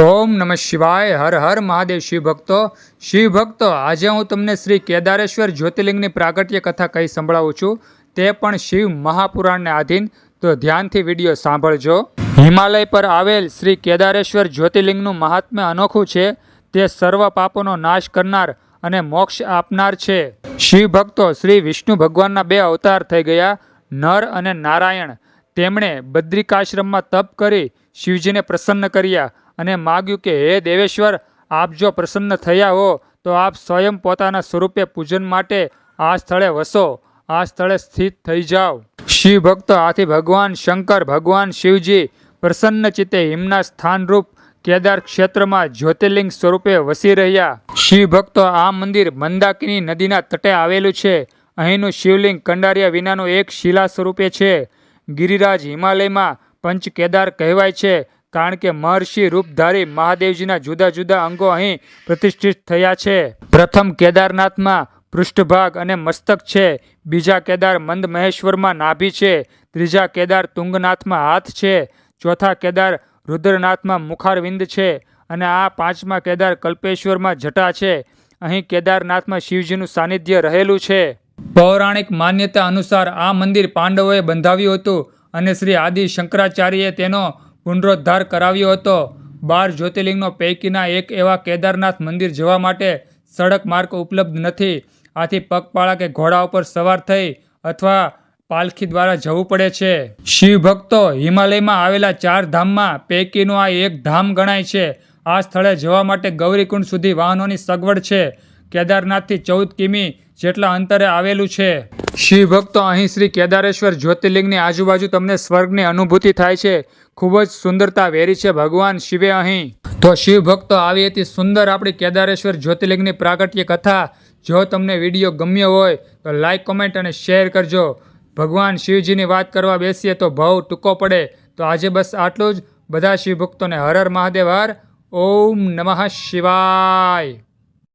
ઓમ નમઃ શિવાય, હર હર મહાદેવ શિવભક્તો ભક્તો. શિવ ભક્તો, આજે હું તમને શ્રી કેદારેશ્વર જ્યોતિર્લિંગની પ્રાગટ્ય કથા કહી સંભળાવું છું. તે પણ શિવ મહાપુરાણને આધીન. તો ધ્યાનથી વીડિયો સાંભળજો. હિમાલય પર આવેલ શ્રી કેદારેશ્વર જ્યોતિર્લિંગનું મહાત્મ્ય અનોખું છે. તે સર્વ પાપોનો નાશ કરનાર અને મોક્ષ આપનાર છે. શિવભક્તો શ્રી વિષ્ણુ ભગવાનના બે અવતાર થઈ ગયા, નર અને નારાયણ. તેમણે બદ્રિકાશ્રમમાં તપ કરી શિવજીને પ્રસન્ન કર્યા અને માગ્યું કે, હે દેવેશ્વર, આપ જો પ્રસન્ન થયા હો, તો આપ સ્વયં પોતાના સ્વરૂપે પૂજન માટે આ સ્થળે વસો, આ સ્થળે સ્થિત થઈ જાઓ. શિવ ભક્તો આથી ભગવાન શંકર, ભગવાન શિવજી પ્રસન્ન ચિત્તે હિમના સ્થાનરૂપ કેદાર ક્ષેત્રમાં જ્યોતિર્લિંગ સ્વરૂપે વસી રહ્યા. શિવ ભક્તો આ મંદિર મંદાકિની નદીના તટે આવેલું છે. અહીંનું શિવલિંગ કંડારિયા વિનાનું એક શિલા સ્વરૂપે છે. ગિરિરાજ હિમાલયમાં પંચ કેદાર કહેવાય છે, કારણ કે મહર્ષિ રૂપધારી મહાદેવજીના જુદા જુદા અંગો અહીં પ્રતિષ્ઠિત થયા છે. પ્રથમ કેદારનાથમાં પૃષ્ઠભાગ અને મસ્તક છે, બીજા કેદાર મંદ મહેશ્વરમાં નાભી છે, ત્રીજા કેદાર તુંગનાથમાં હાથ છે, ચોથા કેદાર રુદ્રનાથમાં મુખારવિંદ છે અને આ પાંચમા કેદાર કલ્પેશ્વરમાં જટા છે. અહીં કેદારનાથમાં શિવજીનું સાનિધ્ય રહેલું છે. પૌરાણિક માન્યતા અનુસાર આ મંદિર પાંડવોએ બંધાવ્યું હતું. અને શ્રી આદિ શંકરાચાર્યએ તેનો પુનરોદ્ધાર કરાવ્યો હતો. બાર જ્યોતિર્લિંગનો પૈકીના એક એવા કેદારનાથ મંદિર જવા માટે સડક માર્ગ ઉપલબ્ધ નથી. આથી પગપાળા કે ઘોડા ઉપર સવાર થઈ અથવા પાલખી દ્વારા જવું પડે છે. શિવ ભક્તો હિમાલયમાં આવેલા ચાર ધામમાં પૈકીનું આ એક ધામ ગણાય છે. આ સ્થળે જવા માટે ગૌરીકુંડ સુધી વાહનોની સગવડ છે. કેદારનાથથી ચૌદ કિમી જેટલા અંતરે આવેલું છે. શિવ ભક્તો અહીં શ્રી કેદારેશ્વર જ્યોતિર્લિંગની આજુબાજુ તમને સ્વર્ગની અનુભૂતિ થાય છે. ખૂબ જ સુંદરતા વેરી છે ભગવાન શિવે અહીં. તો શિવ ભક્તો આવી હતી સુંદર આપણી કેદારેશ્વર જ્યોતિર્લિંગની પ્રાગટ્ય કથા જો તમને વીડિયો ગમ્યો હોય, તો લાઈક કોમેન્ટ અને શેર કરજો. ભગવાન શિવજીની વાત કરવા બેસીએ તો ભાવ ટૂંકો પડે. તો આજે બસ આટલું જ. બધા શિવ ભક્તોને હર હર મહાદેવ, હર ઓમ નમઃ શિવાય.